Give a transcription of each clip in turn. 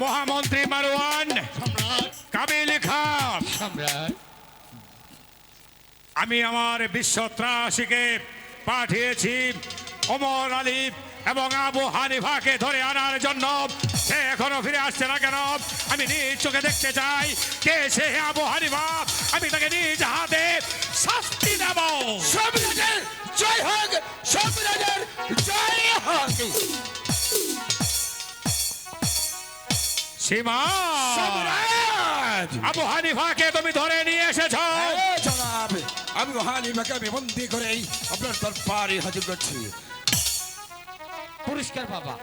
মহামন্ত্রী মারওয়ান কাবিল খান। আমি আমার বিশ্বত্রাসীকে পাঠিয়েছি ওমর আলী এবং আবু হানিফাকে ধরে আনার জন্য। সে এখনও ফিরে আসছে না কেন? আমি নিজ চোখে দেখতে চাই কে সে আবু হানিফা? আমি তাকে নিজ হাতে শাস্তি দেব। জয় হোক। জয় হোক। সীমা। সম্রাট আবু হানিফাকে তুমি ধরে নিয়ে এসেছ। জনাব আমি হানিমাকে আমি বন্দি করে আপনার দরবারে হাজির করছি। পুরস্কার বাবা।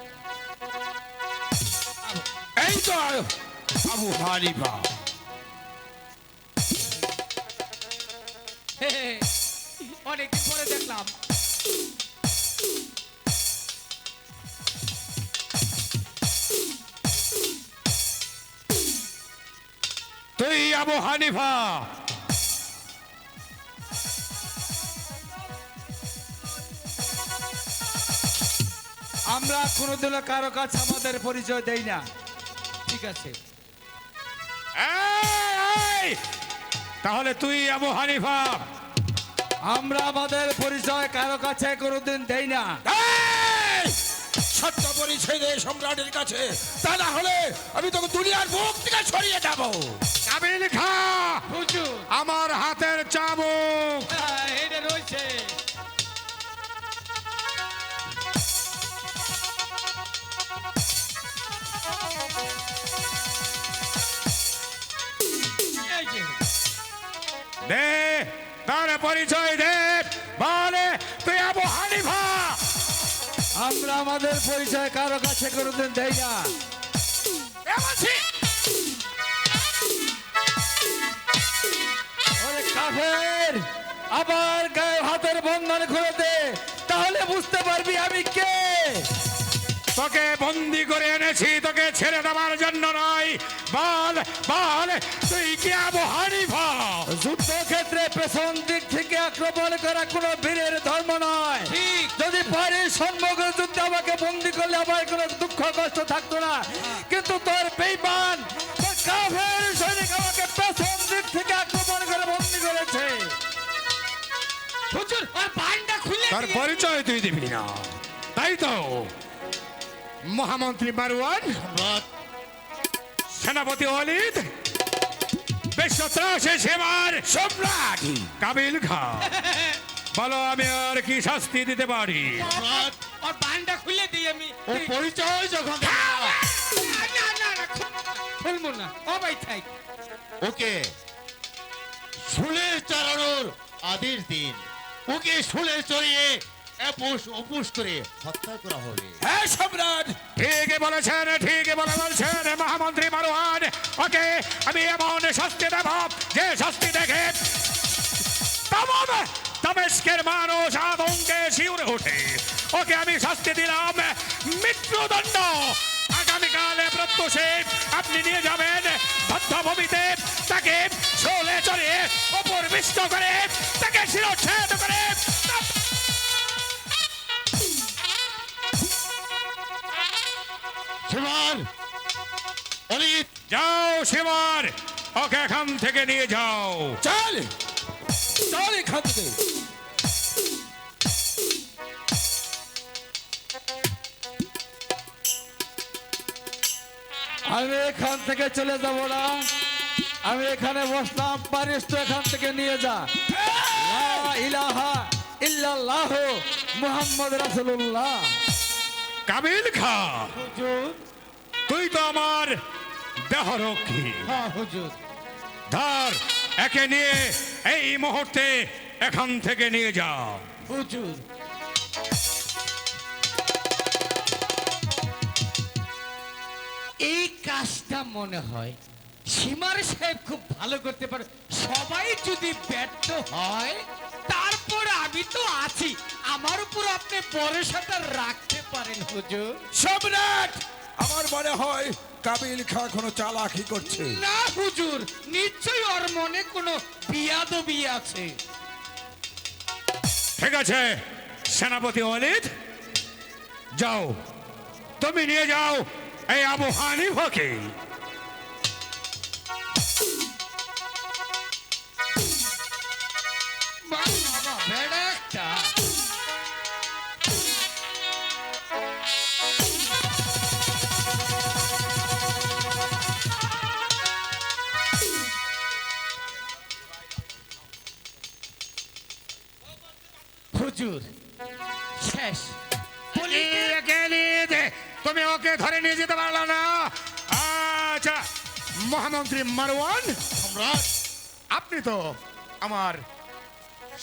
এই তো আবু হানিফা। অনেকদিন পরে দেখলাম। তুই আবু হানিফা। আমরা কোনোদিনও কারও কাছে আমাদের পরিচয় দেই না। ঠিক আছে। তাহলে তুই আবু হানিফা। আমরা আমাদের পরিচয় কারও কাছে কোনোদিন দেই না। সত্য পরিচয় দে সম্রাটের কাছে। তা না হলে আমি তোকে দুনিয়ার বুক থেকে ছড়িয়ে যাব কাবিল খা আমার হাতের চাবুক হ্যাঁ, এটা রয়েছে। দে তার পরিচয় দে। বলে তুই আবু হানিফা। আমরা আমাদের পরিচয় কারও কাছে কোনোদিন দেই না। কাফের আবার গায়ে হাতের বন্ধন খুলে দে তাহলে বুঝতে পারবি আমি কে। তোকে বন্দি করে এনেছি তোকে ছেড়ে দেওয়ার জন্য নয়। বল বল তুই কি আবু হানিফা? যুদ্ধক্ষেত্রে পেছন দিক থেকে আক্রমণ করা কোনো বীরের ধর্ম নয়। যদি পারিস সম্মুখে যুদ্ধে আমাকে বন্দি করলে আমার কোনো দুঃখ কষ্ট থাকতো না। কিন্তু তোর বেইমান কাফের সৈনিক আমাকে পেছন দিক থেকে আক্রমণ করে বন্দি করেছে। হুজুর ওর বাইনটা খুলে তার পরিচয় তুই দিবি না। তাই তো। মহামন্ত্রী মারওয়ান সেনাপতি অলিদ বিশ্বত্রাসে সেবার সম্রাট কাবিল খা বলো আমি আর কি শাস্তি দিতে পারি? ওর বাইনটা খুলে দিই আমি। ও পরিচয় যখন খুলবো না ও ভাই থাই ওকে শুলে চড়ানোর আদেশ দিন। ওকে শুলে চড়িয়ে এপুস উপুস করে হত্যা করা হবে। হ্যাঁ সম্রাট। ঠিকই বলেছেন ঠিকই বলে বলছেন মহামন্ত্রী মারওয়ান ওকে আমি এমন শাস্তি দেব যে শাস্তি দেখে তামাম দামেস্কের মানুষ আতঙ্কে শিউরে ওঠে। ওকে আমি শাস্তি দিলাম মৃত্যুদণ্ড। আগামীকালে প্রত্যুষে আপনি নিয়ে যাবেন বদ্ধভূমিতে তাকে চলে চড়ে ওপর বিষ্ট করে তাকে শিরচ্ছেদ করে। অলিত যাও শিবার ওকে এখান থেকে নিয়ে যাও। চল। চল এখান থেকে। আমি এখান থেকে চলে যাব না। আমি এখানে বসলাম পারিস তো এখান থেকে নিয়ে যা। লা ইলাহা ইল্লাল্লাহ মুহাম্মদ রাসূলুল্লাহ। কাবিল খা হুজুর। তুই তো আমার দেহরক্ষী হ্যাঁ হুজুর। ধর একে নিয়ে এই মুহূর্তে এখান থেকে নিয়ে যাও। হুজুর। কাজটা মনে হয় সীমার সাহেব খুব ভালো করতে পারে। সবাই যদি ব্যর্থ হয় তারপর আমি তো আছি। আমার উপর আপনি ভরসাটা রাখতে পারেন হুজুর। সম্রাট আমার মনে হয় কাবিল খা কোনো চালাকি করছে। না হুজুর নিশ্চয়ই ওর মনে কোনো বিয়াদবি আছে। ঠিক আছে সেনাপতি অলিদ যাও। তুমি নিয়ে যাও। এই আবু হানিফাকে মহামন্ত্রী মারওয়ান? সম্রাট। আপনি তো আমার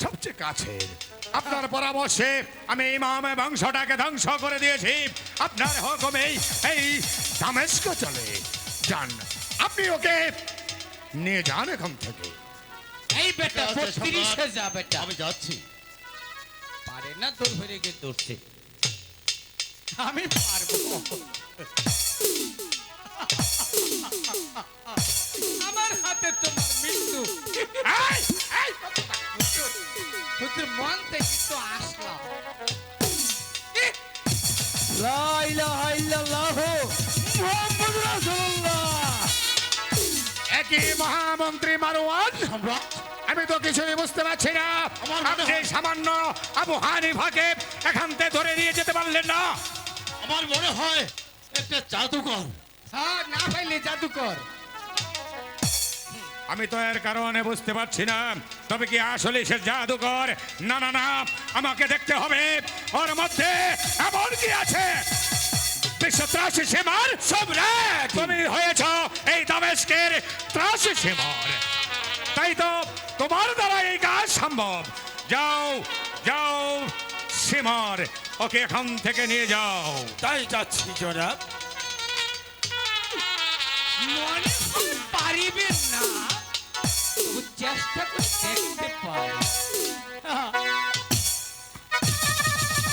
সবচেয়ে কাছের। আপনার পরামর্শে আমি ইমাম বংশটাকে ধ্বংস করে দিয়েছি। আপনার হুকুমেই এই দামেস্ক চলে। যান আপনি ওকে নিয়ে যান এখান থেকে। এই বেটা বত্রিশে যা বেটা। আমি যাচ্ছি। পারে না তোর হয়ে গিয়ে দৌড়ছে। আমি পারব। আমার হাতে তোমার মৃত্যু। তোর মন থেকে তো আসলাম একই মহামন্ত্রী মারওয়ান। সম্রাট আমি তো কিছুই বুঝতে পারছি না। আমার আপনি সামান্য আবু হানিফাকে এখান থেকে ধরে নিয়ে যেতে পারলেন না। আমার মনে হয় একটা জাদুকর। হ্যাঁ না পাইলে জাদুকর। আমি তো এর কারণে বুঝতে পারছি না। তবে কি আসলে সে জাদুকর? না না না আমাকে দেখতে হবে। ওর মধ্যে এমন কি আছে? বিশ্ব ত্রাসী সীমার সম্রাট তুমি হয়েছ এই দামেস্কের ত্রাসী সীমার। তাই তো তোমার দ্বারা এই কাজ সম্ভব। যাও যাও সীমার ওকে এখান থেকে নিয়ে যাও। তাই যাচ্ছি জনাব। মনে পারিবেন না। চেষ্টা করে দেখতে পারি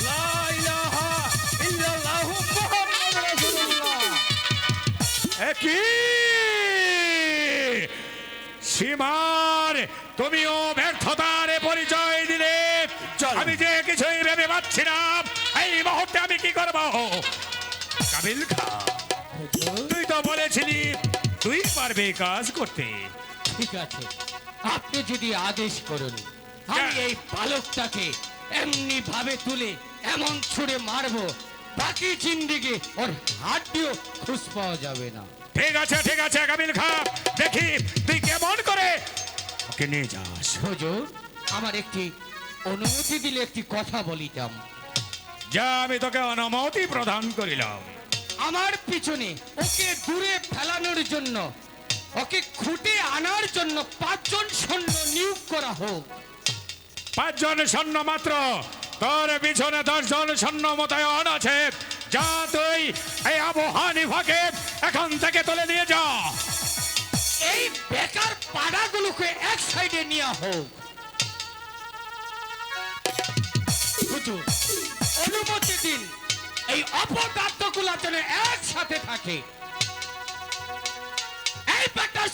লা ইলাহা ইল্লাল্লাহু মুহাম্মাদুর রাসূলুল্লাহ। কি সীমার তুমিও ব্যর্থতার পরিচয় দিলে। আমি যে কিছুই ভেবে পাচ্ছি না এই মুহূর্তে আমি কি করব? কাবিল খা তুই তো বলেছিলি পারবে কাজ করতে। ঠিক আছে আপনি যদি আদেশ করুন আমি এই বালকটাকে এমনি ভাবে তুলে এমন ছুড়ে মারবো বাকি জিন্দিগি ওর হাড্ডিও খুঁজ পাওয়া যাবে না। ঠিক আছে ঠিক আছে কাবিল খা দেখি তুই কেমন করে ওকে নিয়ে যাস। হুজুর আমার একটি অনুমতি দিলে একটি কথা বলিতাম। যা আমি তোকে অনুমতি প্রদান করিলাম। আমার পিছনে ওকে দূরে ফেলানোর জন্য ওকে খুঁটে আনার জন্য পাঁচজন সৈন্য নিয়োগ করা হোক। পাঁচজন সৈন্য মাত্র। তোর পিছনে দশজন সৈন্য মোতায়েন আছে। যা তুই এই আবু হানিফাকে এখান থেকে তুলে নিয়ে যা। এই বেকার পাড়াগুলোকে এক সাইডে নিয়ে হোক। হুজুর অনুমতি দিন। এই অপদার্থগুলো যেন একসাথে থাকে।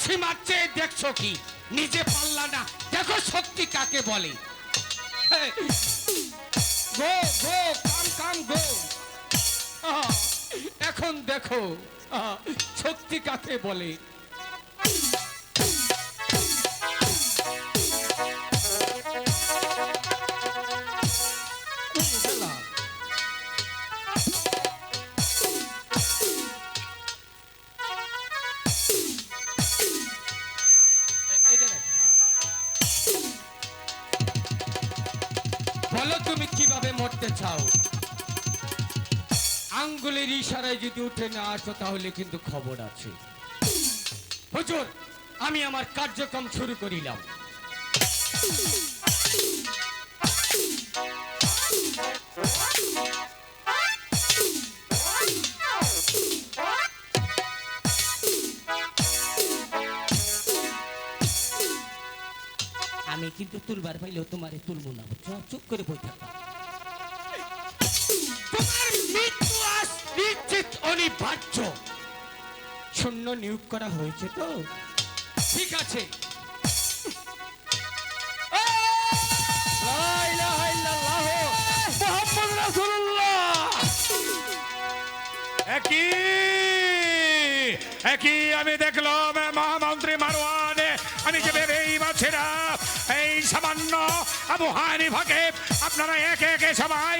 সীমার চেয়ে দেখছ কি? নিজে পাল্লা না। দেখো শক্তি কাকে বলে। গো গো, কাম কাম, গো। এখন দেখো শক্তি কাকে বলো? আঙ্গুলের ইশারায় যদি উঠে না আসো, তাহলে কিন্তু খবর আছে। হুজুর, আমি আমার কার্যক্রম শুরু করিলাম। আমি কিন্তু তুলবার পাইলেও তোমারে তুলবো না চুপ করে বই থাকবা তোমার নিশ্চিত অনিবার্য। শূন্য নিয়োগ করা হয়েছে তো? ঠিক আছে। একই একই আমি দেখলাম মহামন্ত্রী মারওয়ান। আমি যে ভেবেই পাচ্ছি এই সামান্য আবু হানিফাকে আপনারা একে একে সবাই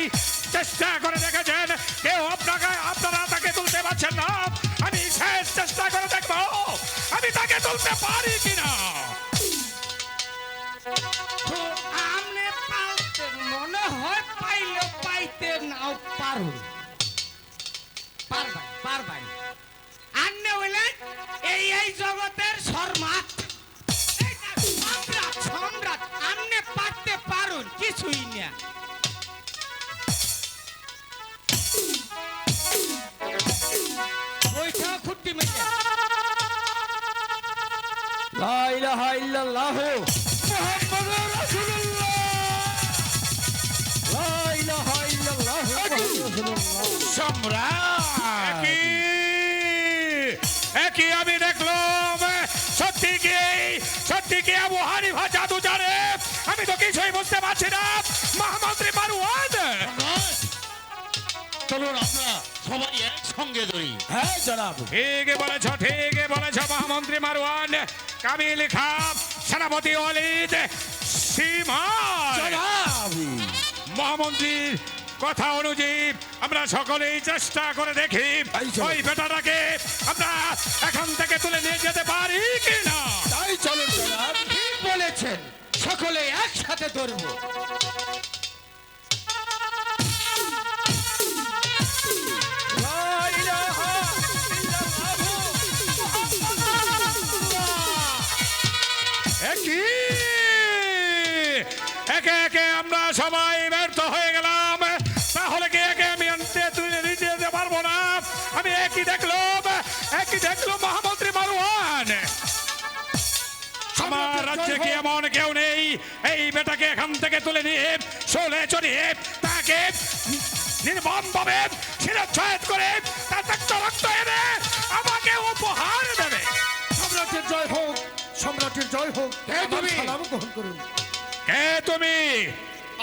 চেষ্টা করে দেখেছেন। কেউ আপনাকে আপনারা তাকে তুলতে পারছেন না। আমি শেষ চেষ্টা করে দেখব। আমি তাকে তুলতে পারি কিনা। মনে হয় পাইতে নাও পারবাই পারবাই এই এই জগতের শর্মাত সম্রাট সম্রাট পারতে পারুন, কিছুই না। লা ইলাহা ইল্লাল্লাহ। মুহাম্মাদুর রাসূলুল্লাহ। লা ইলাহা ইল্লাল্লাহ। সম্রাট একই, আমি দেখলাম। সত্যি কি সত্যি কি আবু হানিফা জাদু জানে আমি তো কিছুই বুঝতে পারছি না। মহামন্ত্রী মারওয়ান চলুন আমরা সবাই একসঙ্গে ধরি হ্যাঁ জনাব। ঠিক বলেছ ঠিক বলেছ মহামন্ত্রী মারওয়ান। কামিল খাপ সেনাপতি অলিদ মহামন্ত্রীর কথা অনুযায়ী আমরা সকলেই চেষ্টা করে দেখি। ওই বেটাটাকে আমরা এখান থেকে তুলে নিয়ে যেতে পারি কি না তাই চলুন ঠিক বলেছেন। সকলে একসাথে ধরবো। কেউ নেই। এই বেটাকে এখান থেকে তুলে নিয়ে শোলে চড়িয়ে তাকে নির্মম ভাবে শিরচ্ছয়েদ করে তার রক্ত এনে আমাকে উপহার দেবে। সম্রাটের জয় হোক সম্রাটের জয় হোক। কে তুমি? সালাম গ্রহণ করুন। কে তুমি?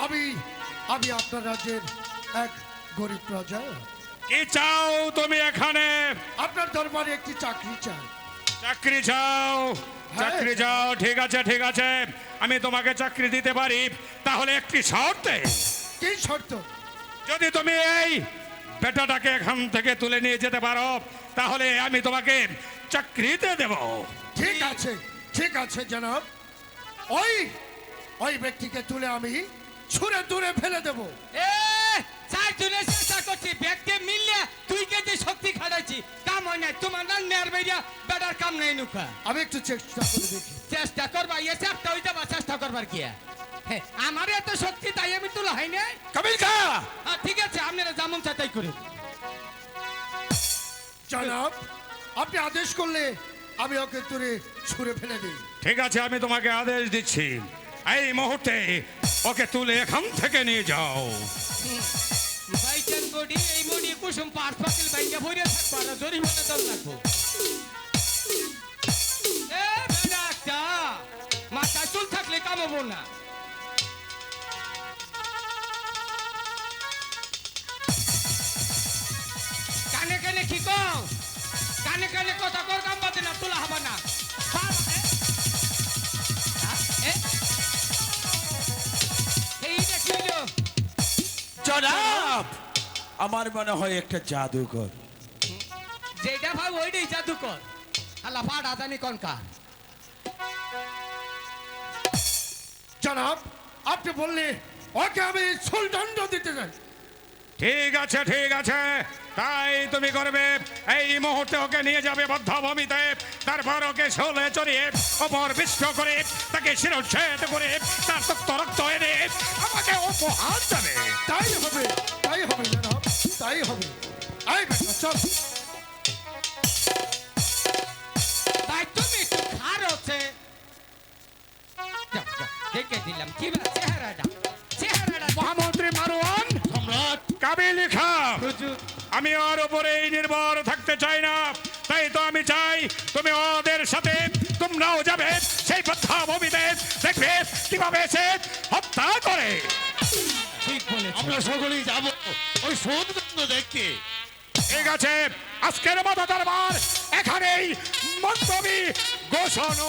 আমি আমি আপনার রাজ্যের এক গরিব প্রজা কি চাও তুমি এখানে? আপনার দরবারে একটি চাকরি চাই। চাকরি চাও। চাকরি চাও ঠিক আছে ঠিক আছে। আমি তোমাকে চাকরি দিতে পারি। তাহলে একটি শর্তে। কি শর্ত? যদি তুমি এই বেটাটাকে এখান থেকে তুলে নিয়ে যেতে পারো তাহলে আমি তোমাকে চাকরিতে দেব। ঠিক আছে ঠিক আছে জনাব। ওই ওই ব্যক্তিকে তুলে আমি ছুঁড়ে দূরে ফেলে দেব। এ চেষ্টা করছি ব্যাগকে মিললে তুই কেটে শক্তি খাটাইছি? কাম হয় না তোমার না নেয়ার বেরিয়া বেটার কাম নাই নুকা। আমি একটু চেষ্টা করে দেখি। চেষ্টা করবা ইয়ে চেষ্টা হইতে বা চেষ্টা করবার কি? আমার এত শক্তি তাই আমি তোলা হয় না খা! ঠিক আছে আপনারা যেমন চাই তাই করে। জনাব আপনি আদেশ করলে আমি ওকে দূরে ছুঁড়ে ফেলে দিই। ঠিক আছে আমি তোমাকে আদেশ দিচ্ছি। এই মুহূর্তে ওকে তুলে এখান থেকে নিয়ে যাও। বডি, এই বডি কুসুম পাঁচ পাতিল বাইকে ভরে থাকব, আর জরিমানা দাম লাগবো মাথায় চুল থাকলে কামাবো না কানে কানে কি কও কানে কানে কথা কর, কাম বাদে না, তোলা হবে না এ? এ? এইটা কি হলো? জনাব আমার মনে হয় একটা জাদুঘর। যেটা ভাই ওইটাই জাদুকর আল্লাহ ফাটা জানি কনকা জনাব আপনি বললে ওকে আমি সুলদণ্ড দিতে চাই। ঠিক আছে ঠিক আছে। তাই তুমি করবে। এই মুহূর্তে ওকে নিয়ে যাবে বদ্ধভূমিতে। তারপর ওকে শোলে চড়িয়ে ওপর বিষ্ট করে তাকে শিরচ্ছেদ করে তার তক্ত রক্ত এনে আমাকে উপহার দেবে। তাই হবে তাই হবে। তাই হবে। আই বেটা চল। তাই তুমি একটু খার হচ্ছে। দেখে দিলাম। কি চেহারাটা? চেহারাটা মহামন্ত্রী মারওয়ান সম্রাট। কাবিল খাম আমি ওর উপরে নির্ভর থাকতে চাই না। তাই তো আমি চাই তুমি ওদের সাথে তোমরাও যাবে সেই বদ্ধভূমিতে দেখবে কীভাবে সে হত্যা করে। ঠিক বলে আমরা সকলেই যাব। ওই সৌন্দর্য দেখতে। ঠিক আছে আজকের মতো দরবার এখানেই মন্তবী ঘোষণা।